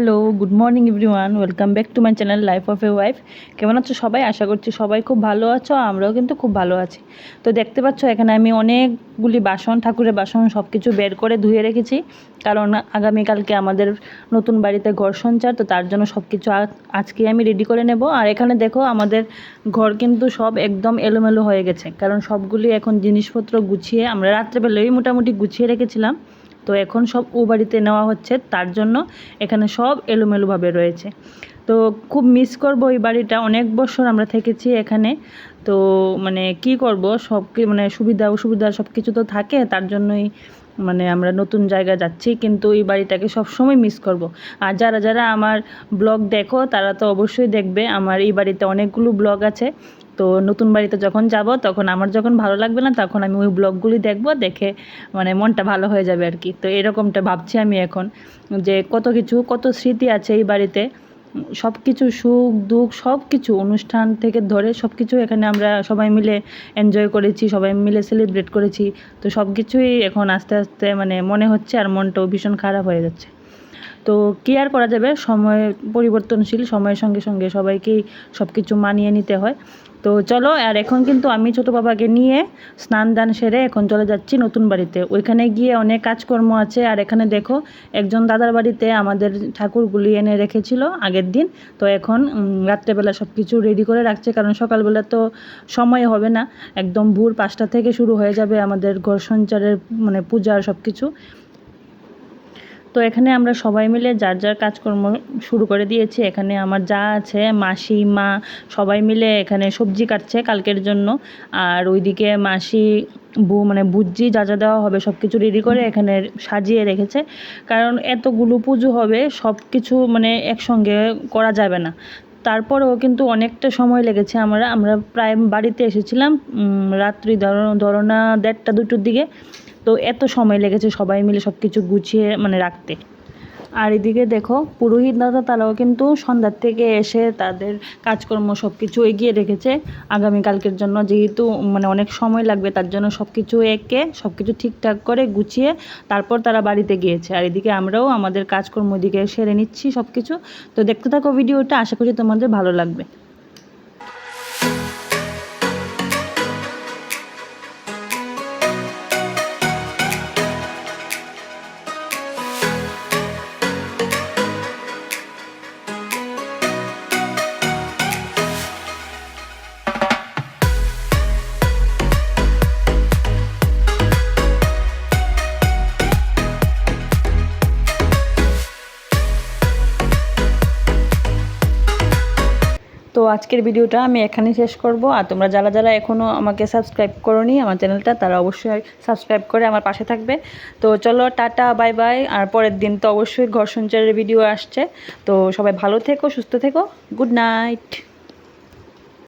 Hello good morning everyone welcome back to my channel life of a wife কেমন আছো সবাই? আশা করছি সবাই খুব ভালো আছো, আমরাও কিন্তু খুব ভালো আছি। তো দেখতে পাচ্ছ, এখানে আমি অনেকগুলি বাসন, ঠাকুরের বাসন সব কিছু বের করে ধুয়ে রেখেছি। কারণ আগামীকালকে আমাদের নতুন বাড়িতে ঘর সঞ্চার, তো তার জন্য সব কিছু আজকে আমি রেডি করে নেব। আর এখানে দেখো, আমাদের ঘর কিন্তু সব একদম এলোমেলো হয়ে গেছে। কারণ সবগুলি এখন জিনিসপত্র গুছিয়ে আমরা রাত্রেবেলায় মোটামুটি গুছিয়ে রেখেছিলাম। তো এখন সব ও বাড়িতে নেওয়া হচ্ছে, তার জন্য এখানে সব এলোমেলোভাবে রয়েছে। তো খুব মিস করব এই বাড়িটা, অনেক বছর আমরা থেকেছি এখানে। তো মানে কি করব সব মানে সুবিধা অসুবিধা সব কিছু তো থাকে, তার জন্যই মানে আমরা নতুন জায়গায় যাচ্ছি, কিন্তু এই বাড়িটাকে সবসময় মিস করব। আর যারা যারা আমার ব্লগ দেখো, তারা তো অবশ্যই দেখবে, আমার এই বাড়িতে অনেকগুলো ব্লগ আছে। তো নতুন বাড়িতে যখন যাব, তখন আমার যখন ভালো লাগবে না, তখন আমি ওই ব্লগগুলি দেখব, দেখে মানে মনটা ভালো হয়ে যাবে আর কি। তো এরকমটা ভাবছি আমি এখন, যে কত কিছু, কত স্মৃতি আছে এই বাড়িতে। সব কিছু সুখ, দুঃখ সব কিছু অনুষ্ঠান থেকে ধরে সব কিছু এখানে আমরা সবাই মিলে এনজয় করেছি, সবাই মিলে সেলিব্রেট করেছি। তো সব কিছুই এখন আস্তে আস্তে মানে মনে হচ্ছে আর মনটাও ভীষণ খারাপ হয়ে যাচ্ছে। তো কী আর করা যাবে, সময় পরিবর্তনশীল, সময়ের সঙ্গে সঙ্গে সবাইকেই সব কিছু মানিয়ে নিতে হয়। তো চলো, আর এখন কিন্তু আমি ছোটো বাবাকে নিয়ে স্নান দান সেরে এখন চলে যাচ্ছি নতুন বাড়িতে। ওইখানে গিয়ে অনেক কাজকর্ম আছে, আর এখানে দেখো একজন দাদার বাড়িতে আমাদের ঠাকুরগুলি এনে রেখেছিল আগের দিন। তো এখন রাত্রেবেলা সব কিছু রেডি করে রাখছে, কারণ সকালবেলা তো সময় হবে না। একদম ভোর পাঁচটা থেকে শুরু হয়ে যাবে আমাদের ঘর সঞ্চারের মানে পূজার সব কিছু তো এখানে আমরা সবাই মিলে যার যার কাজকর্ম শুরু করে দিয়েছি। এখানে আমার যা আছে, মাসি, মা, সবাই মিলে এখানে সবজি কাটছে কালকের জন্য। আর ওইদিকে মাসি, বু মানে বুঝি যা যা দেওয়া হবে সব কিছু রেডি করে এখানে সাজিয়ে রেখেছে। কারণ এতগুলো পুজো হবে সব কিছু মানে একসঙ্গে করা যাবে না। তারপরেও কিন্তু অনেকটা সময় লেগেছে আমরা আমরা প্রায় বাড়িতে এসেছিলাম রাত্রি ধরো ধরো না দেড়টা দুটোর দিকে। তো এত সময় লেগেছে সবাই মিলে সব কিছু গুছিয়ে মানে রাখতে। আর এদিকে দেখো, পুরোহিত দাদা তারাও কিন্তু সন্ধ্যার থেকে এসে তাদের কাজকর্ম সব কিছু এগিয়ে রেখেছে। আগামীকালকের জন্য যেহেতু মানে অনেক সময় লাগবে, তার জন্য সব কিছু এঁকে সব কিছু ঠিকঠাক করে গুছিয়ে তারপর তারা বাড়িতে গিয়েছে। আর এদিকে আমরাও আমাদের কাজকর্ম এদিকে সেরে নিচ্ছি সব কিছু তো দেখতে থাকো ভিডিওটা, আশা করি তোমাদের ভালো লাগবে। তো আজকের ভিডিওটা আমি এখানেই শেষ করব। আর তোমরা যারা যারা এখনও আমাকে সাবস্ক্রাইব করোনি আমার চ্যানেলটা, তারা অবশ্যই সাবস্ক্রাইব করে আমার পাশে থাকবে। তো চলো, টাটা বাই বাই আর পরের দিন তো অবশ্যই ঘর সঞ্চারের ভিডিও আসছে। তো সবাই ভালো থেকো, সুস্থ থেকো। Good night